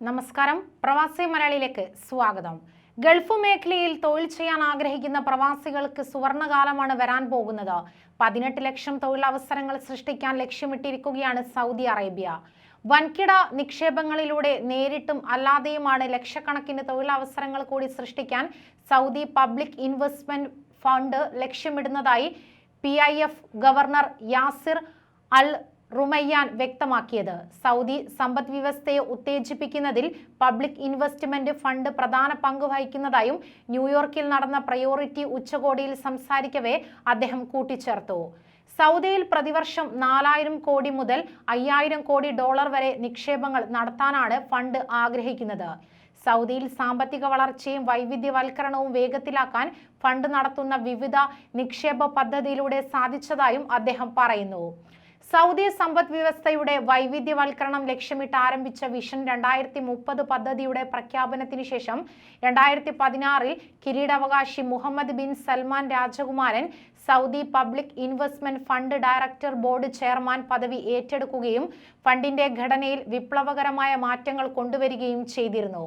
നമസ്കാരം. പ്രവാസി മലയാളിയിലേക്ക് സ്വാഗതം. ഗൾഫ് മേഖലയിൽ തൊഴിൽ ചെയ്യാൻ ആഗ്രഹിക്കുന്ന പ്രവാസികൾക്ക് സുവർണകാലമാണ് വരാൻ പോകുന്നത്. പതിനെട്ട് ലക്ഷം തൊഴിലവസരങ്ങൾ സൃഷ്ടിക്കാൻ ലക്ഷ്യമിട്ടിരിക്കുകയാണ് സൗദി അറേബ്യ. വൻകിട നിക്ഷേപങ്ങളിലൂടെ നേരിട്ടും അല്ലാതെയുമാണ് ലക്ഷക്കണക്കിന് തൊഴിലവസരങ്ങൾ കൂടി സൃഷ്ടിക്കാൻ Saudi public investment fund ലക്ഷ്യമിടുന്നതായി P governor Yasir Al Rumayyan വ്യക്തമാക്കിയത്. സൗദി സമ്പദ് വ്യവസ്ഥയെ ഉത്തേജിപ്പിക്കുന്നതിൽ പബ്ലിക് ഇൻവെസ്റ്റ്മെന്റ് ഫണ്ട് പ്രധാന പങ്ക് വഹിക്കുന്നതായും ന്യൂയോർക്കിൽ നടന്ന പ്രയോറിറ്റി ഉച്ചകോടിയിൽ സംസാരിക്കവേ അദ്ദേഹം കൂട്ടിച്ചേർത്തു. സൗദിയിൽ പ്രതിവർഷം നാലായിരം കോടി മുതൽ അയ്യായിരം കോടി ഡോളർ വരെ നിക്ഷേപങ്ങൾ നടത്താനാണ് ഫണ്ട് ആഗ്രഹിക്കുന്നത്. സൗദിയിൽ സാമ്പത്തിക വളർച്ചയും വൈവിധ്യവൽക്കരണവും വേഗത്തിലാക്കാൻ ഫണ്ട് നടത്തുന്ന വിവിധ നിക്ഷേപ പദ്ധതിയിലൂടെ സാധിച്ചതായും അദ്ദേഹം പറയുന്നു. സൗദി സമ്പദ് വ്യവസ്ഥയുടെ വൈവിധ്യവൽക്കരണം ലക്ഷ്യമിട്ട് ആരംഭിച്ച വിഷൻ രണ്ടായിരത്തി മുപ്പത് പദ്ധതിയുടെ പ്രഖ്യാപനത്തിന് ശേഷം രണ്ടായിരത്തി പതിനാറിൽ കിരീടാവകാശി മുഹമ്മദ് ബിൻ സൽമാൻ രാജകുമാരൻ Saudi public investment fund director board chairman പദവി ഏറ്റെടുക്കുകയും ഫണ്ടിന്റെ ഘടനയിൽ വിപ്ലവകരമായ മാറ്റങ്ങൾ കൊണ്ടുവരികയും ചെയ്തിരുന്നു.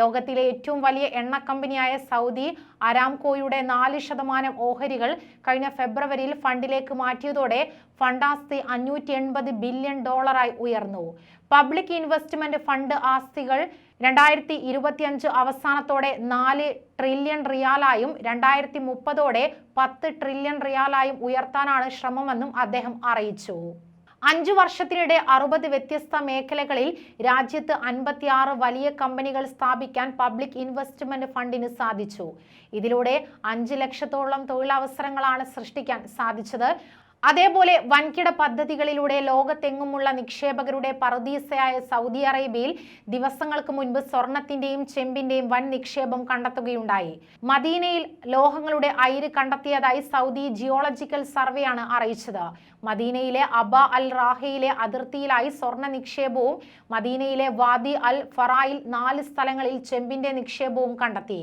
ലോകത്തിലെ ഏറ്റവും വലിയ എണ്ണ കമ്പനിയായ സൗദി അരാംകോയുടെ നാല് ശതമാനം ഓഹരികൾ കഴിഞ്ഞ ഫെബ്രുവരിയിൽ ഫണ്ടിലേക്ക് മാറ്റിയതോടെ ഫണ്ടാസ്തി അഞ്ഞൂറ്റി എൺപത് ബില്യൺ ഡോളറായി ഉയർന്നു. പബ്ലിക് ഇൻവെസ്റ്റ്മെന്റ് ഫണ്ട് ആസ്തികൾ രണ്ടായിരത്തി ഇരുപത്തിയഞ്ച് അവസാനത്തോടെ നാല് ട്രില്യൺ റിയാലായും രണ്ടായിരത്തി മുപ്പതോടെ പത്ത് ട്രില്യൺ റിയാലായും ഉയർത്താനാണ് ശ്രമമെന്നും അദ്ദേഹം അറിയിച്ചു. അഞ്ചു വർഷത്തിനിടെ അറുപത് വ്യത്യസ്ത മേഖലകളിൽ രാജ്യത്ത് അൻപത്തിയാറ് വലിയ കമ്പനികൾ സ്ഥാപിക്കാൻ പബ്ലിക് ഇൻവെസ്റ്റ്മെന്റ് ഫണ്ടിന് സാധിച്ചു. ഇതിലൂടെ അഞ്ച് ലക്ഷത്തോളം തൊഴിലവസരങ്ങളാണ് സൃഷ്ടിക്കാൻ സാധിച്ചത്. അതേപോലെ വൻകിട പദ്ധതികളിലൂടെ ലോകത്തെങ്ങുമുള്ള നിക്ഷേപകരുടെ പറുദീസയായ സൗദി അറേബ്യയിൽ ദിവസങ്ങൾക്ക് മുൻപ് സ്വർണത്തിന്റെയും ചെമ്പിന്റെയും വൻ നിക്ഷേപം കണ്ടെത്തുകയുണ്ടായി. മദീനയിൽ ലോഹങ്ങളുടെ അയിര് കണ്ടെത്തിയതായി സൗദി ജിയോളജിക്കൽ സർവേയാണ് അറിയിച്ചത്. മദീനയിലെ അബ അൽ റാഹയിലെ അതിർത്തിയിലായി സ്വർണ നിക്ഷേപവും മദീനയിലെ വാദി അൽ ഫറായിൽ നാല് സ്ഥലങ്ങളിൽ ചെമ്പിന്റെ നിക്ഷേപവും കണ്ടെത്തി.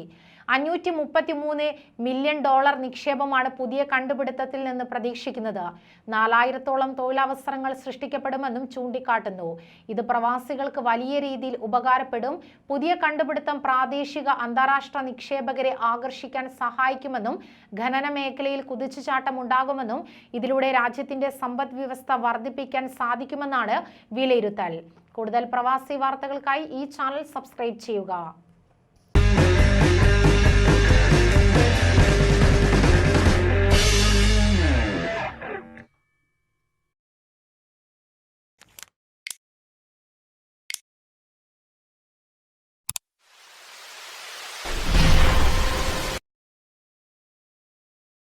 അഞ്ഞൂറ്റി മുപ്പത്തി മൂന്ന് മില്യൺ ഡോളർ നിക്ഷേപമാണ് പുതിയ കണ്ടുപിടുത്തത്തിൽ നിന്ന് പ്രതീക്ഷിക്കുന്നത്. നാലായിരത്തോളം തൊഴിലവസരങ്ങൾ സൃഷ്ടിക്കപ്പെടുമെന്നും ചൂണ്ടിക്കാട്ടുന്നു. ഇത് പ്രവാസികൾക്ക് വലിയ രീതിയിൽ ഉപകാരപ്പെടും. പുതിയ കണ്ടുപിടുത്തം പ്രാദേശിക അന്താരാഷ്ട്ര നിക്ഷേപകരെ ആകർഷിക്കാൻ സഹായിക്കുമെന്നും ഖനന മേഖലയിൽ കുതിച്ചുചാട്ടം ഉണ്ടാകുമെന്നും ഇതിലൂടെ രാജ്യത്തിന്റെ സമ്പദ് വ്യവസ്ഥ വർദ്ധിപ്പിക്കാൻ സാധിക്കുമെന്നാണ് വിലയിരുത്തൽ. കൂടുതൽ പ്രവാസി വാർത്തകൾക്കായി ഈ ചാനൽ സബ്സ്ക്രൈബ് ചെയ്യുക.